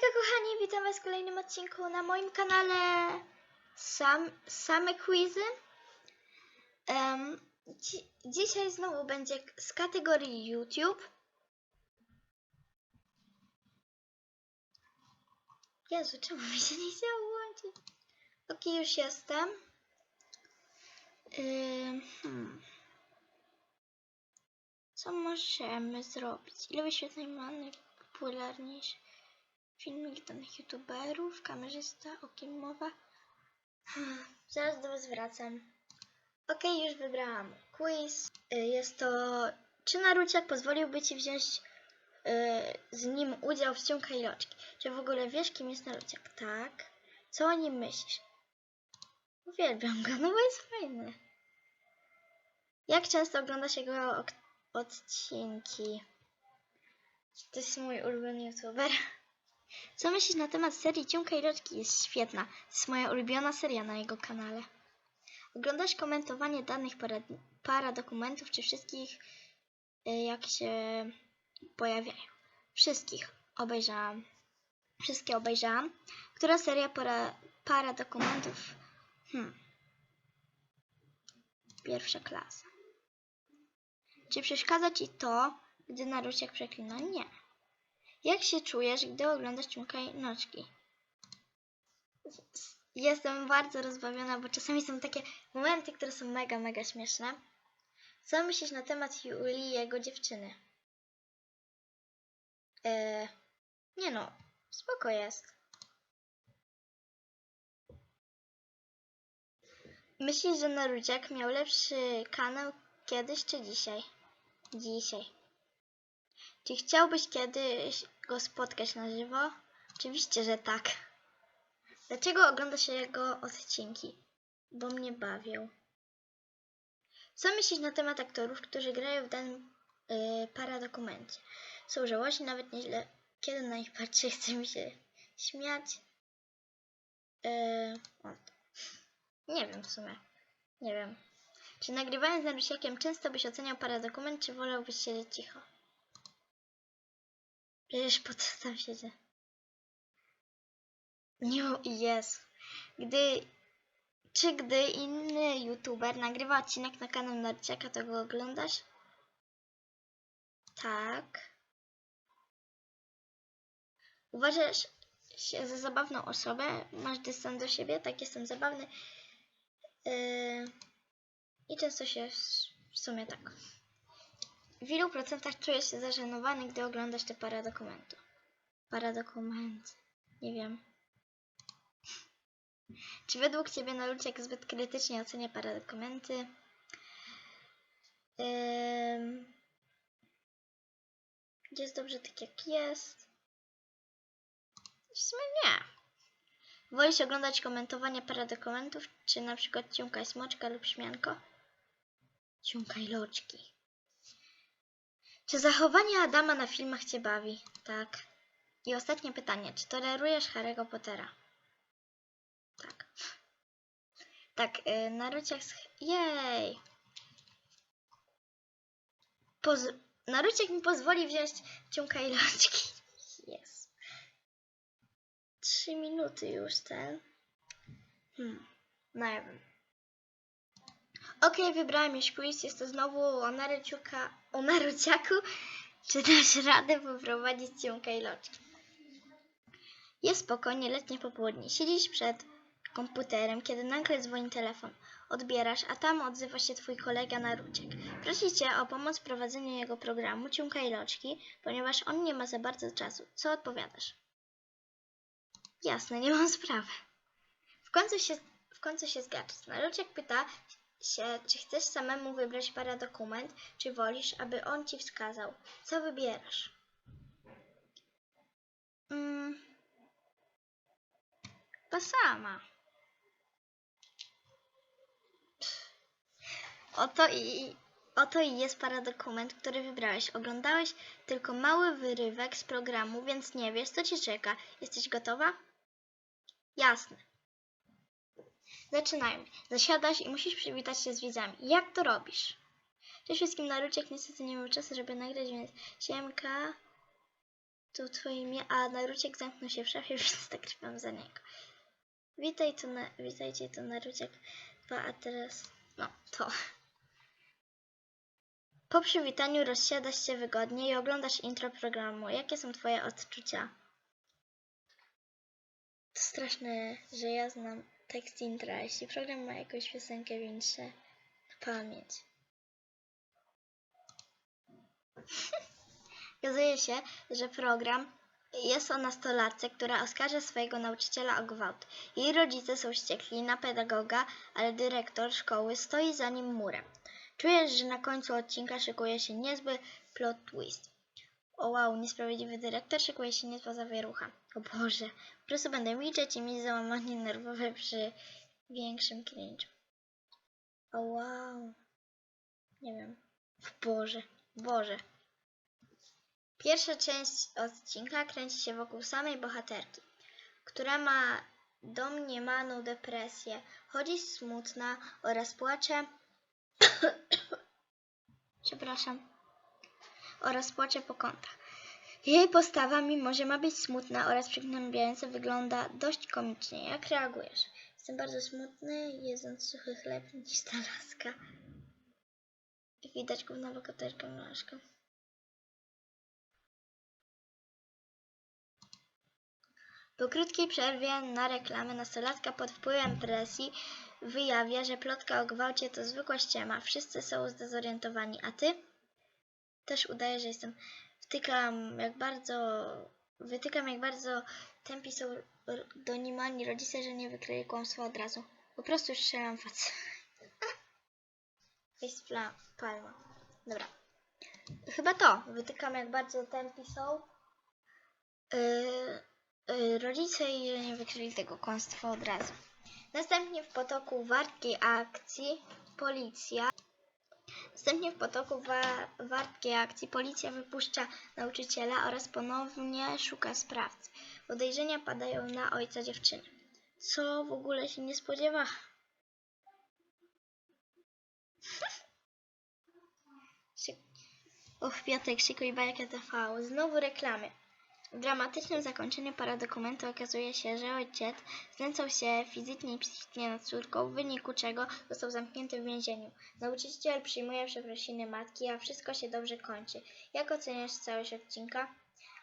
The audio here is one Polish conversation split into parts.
Hejka kochani, witam was w kolejnym odcinku na moim kanale Sam, Same Quizy. Em, dzi dzisiaj znowu będzie z kategorii YouTube. Jezu, czemu mi się nie chciało łączyć? Ok, już jestem. Ym, hmm. Co możemy zrobić? Ile wyświetleń ma najpopularniejszy filmik danych youtuberów? Kamerzysta, o kim mowa? Zaraz do was wracam. Ok, już wybrałam quiz. Y, Jest to, czy Naruciak pozwoliłby ci wziąć y, z nim udział w i Loczki? Czy w ogóle wiesz, kim jest Naruciak? Tak. Co o nim myślisz? Uwielbiam go, no bo jest fajny. Jak często oglądasz jego odcinki? To jest mój ulubiony youtuber. Co myślisz na temat serii Ciunka i Loczki? Jest świetna. To jest moja ulubiona seria na jego kanale. Oglądasz komentowanie danych para, para dokumentów, czy wszystkich, y, jak się pojawiają? Wszystkich obejrzałam. Wszystkie obejrzałam. Która seria para, para dokumentów? Hmm. Pierwsza klasa. Czy przeszkadza ci to, gdy Naruciak przeklina? Nie. Jak się czujesz, gdy oglądasz Ciunka i Noczki? Jestem bardzo rozbawiona, bo czasami są takie momenty, które są mega, mega śmieszne. Co myślisz na temat Julii i jego dziewczyny? Eee, nie no, spoko jest. Myślisz, że Naruciak miał lepszy kanał kiedyś czy dzisiaj? Dzisiaj. Czy chciałbyś kiedyś go spotkać na żywo? Oczywiście, że tak. Dlaczego oglądasz jego odcinki? Bo mnie bawią. Co myślisz na temat aktorów, którzy grają w danym yy, paradokumencie? Są żałośni, nawet nieźle. Kiedy na nich patrzę, chce mi się śmiać. Yy, nie wiem w sumie. Nie wiem. Czy nagrywając z Narusiakiem często byś oceniał paradokument, czy wolałbyś siedzieć cicho? Przecież po co tam siedzę? Nie, jest. Gdy, czy gdy inny youtuber nagrywa odcinek na kanał Narciaka, to go oglądasz? Tak. Uważasz się za zabawną osobę? Masz dystans do siebie? Tak, jestem zabawny. Yy, I często się w sumie tak. W ilu procentach czujesz się zażenowany, gdy oglądasz te paradokumenty? Paradokumenty. Nie wiem. Czy według Ciebie Naluciak zbyt krytycznie ocenia paradokumenty? Ym... Jest dobrze tak jak jest. W sumie nie. Wolisz oglądać komentowanie paradokumentów, czy na przykład Ciunka i Smoczka lub Śmianko? Ciunka i Loczki. Czy zachowanie Adama na filmach Cię bawi? Tak. I ostatnie pytanie. Czy tolerujesz Harry'ego Pottera? Tak. Tak, yy, Naruciak z... Jej! Poz... Mi pozwoli wziąć ciunka i loczki. Jest. Trzy minuty już ten. Hmm. No ja wiem. Okej, wybrałem już quiz. Jest to znowu o. O Naruciaku. Czy dasz radę poprowadzić ciunka i? Jest spokojnie, letnie popołudnie. Siedzisz przed komputerem, kiedy nagle dzwoni telefon. Odbierasz, a tam odzywa się twój kolega Naruciak. Prosi cię o pomoc w prowadzeniu jego programu Ciunka Loczki, ponieważ on nie ma za bardzo czasu. Co odpowiadasz? Jasne, nie mam sprawy. W końcu się, w końcu się zgadzasz. Naruciak pyta się, czy chcesz samemu wybrać paradokument, czy wolisz, aby on ci wskazał. Co wybierasz? Mm, to sama. Oto i, oto i jest paradokument, który wybrałeś. Oglądałeś tylko mały wyrywek z programu, więc nie wiesz, co cię czeka. Jesteś gotowa? Jasne. Zaczynajmy. Zasiadasz i musisz przywitać się z widzami. Jak to robisz? Cześć wszystkim, Naruciak niestety nie mam czasu, żeby nagrać, więc siemka. to twoje imię, a Naruciek zamknął się w szafie, więc nagrywam za niego. Witaj, to na, witajcie, to Naruciek 2, a teraz, no, to. Po przywitaniu rozsiadasz się wygodnie i oglądasz intro programu. Jakie są twoje odczucia? To straszne, że ja znam tekst intra, jeśli program ma jakąś piosenkę większe na pamięć. Okazuje się, że program jest o nastolatce, która oskarża swojego nauczyciela o gwałt. Jej rodzice są wściekli na pedagoga, ale dyrektor szkoły stoi za nim murem. Czujesz, że na końcu odcinka szykuje się niezły plot twist. O wow, niesprawiedliwy dyrektor szykuje się niezła zawierucha. O Boże, prostu będę milczeć i mieć załamanie nerwowe przy większym cringe. O wow. Nie wiem. Boże, Boże. Pierwsza część odcinka kręci się wokół samej bohaterki, która ma domniemaną depresję, chodzi smutna oraz płacze. Przepraszam. Oraz płacze po kątach. Jej postawa, mimo że ma być smutna oraz przygnębiająca, wygląda dość komicznie. Jak reagujesz? Jestem bardzo smutny, jedząc suchy chleb niż ta laska. Widać, główna bohaterka Mlaszka. Po krótkiej przerwie na reklamę nastolatka pod wpływem presji wyjawia, że plotka o gwałcie to zwykła ściema. Wszyscy są zdezorientowani, a ty? Też udaję, że jestem. Wtykam jak bardzo... Wytykam jak bardzo tępi są donimani rodzice, że nie wykryli kłamstwa od razu. Po prostu strzelam facet. Jest palma. Dobra. Chyba to. Wytykam jak bardzo tępi są. Yy, yy, rodzice że nie wykryli tego kłamstwa od razu. Następnie w potoku wartkiej akcji policja Następnie w potoku wa- wartkiej akcji policja wypuszcza nauczyciela oraz ponownie szuka sprawcy. Podejrzenia padają na ojca dziewczyny. Co w ogóle się nie spodziewa? Och, piątek, szykuj bajkę TV. Znowu reklamy. Dramatycznym zakończeniu paradokumentu okazuje się, że ojciec znęcał się fizycznie i psychicznie nad córką, w wyniku czego został zamknięty w więzieniu. Nauczyciel przyjmuje przeprosiny matki, a wszystko się dobrze kończy. Jak oceniasz całość odcinka?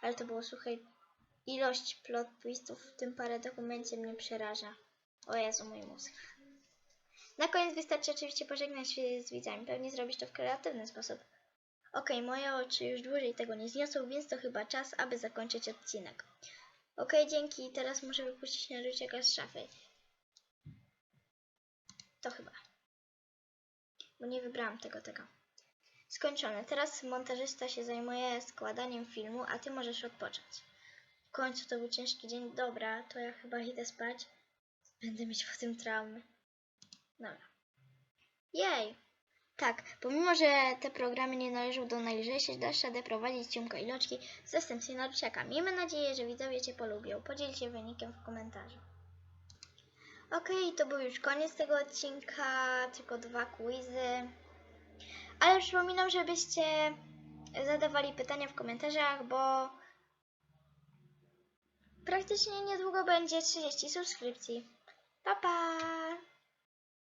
Ale to było suche. Ilość plot twistów w tym paradokumencie mnie przeraża. O Jezu, mój mózg. Na koniec wystarczy oczywiście pożegnać się z widzami. Pewnie zrobisz to w kreatywny sposób. Okej, moje oczy już dłużej tego nie zniosą, więc to chyba czas, aby zakończyć odcinek. Okej, dzięki. Teraz muszę wypuścić Naruciaka z szafy. To chyba. Bo nie wybrałam tego, tego. Skończone. Teraz montażysta się zajmuje składaniem filmu, a ty możesz odpocząć. W końcu to był ciężki dzień. Dobra, to ja chyba idę spać. Będę mieć po tym traumy. Dobra. Jej! Tak, pomimo, że te programy nie należą do najlżejszych, dasz radę prowadzić ciumka i loczki w zastępstwie Naruciaka. Miejmy nadzieję, że widzowie Cię polubią. Podziel się wynikiem w komentarzu. Okej, to był już koniec tego odcinka, tylko dwa quizy. Ale przypominam, żebyście zadawali pytania w komentarzach, bo praktycznie niedługo będzie 30 subskrypcji. Pa, pa!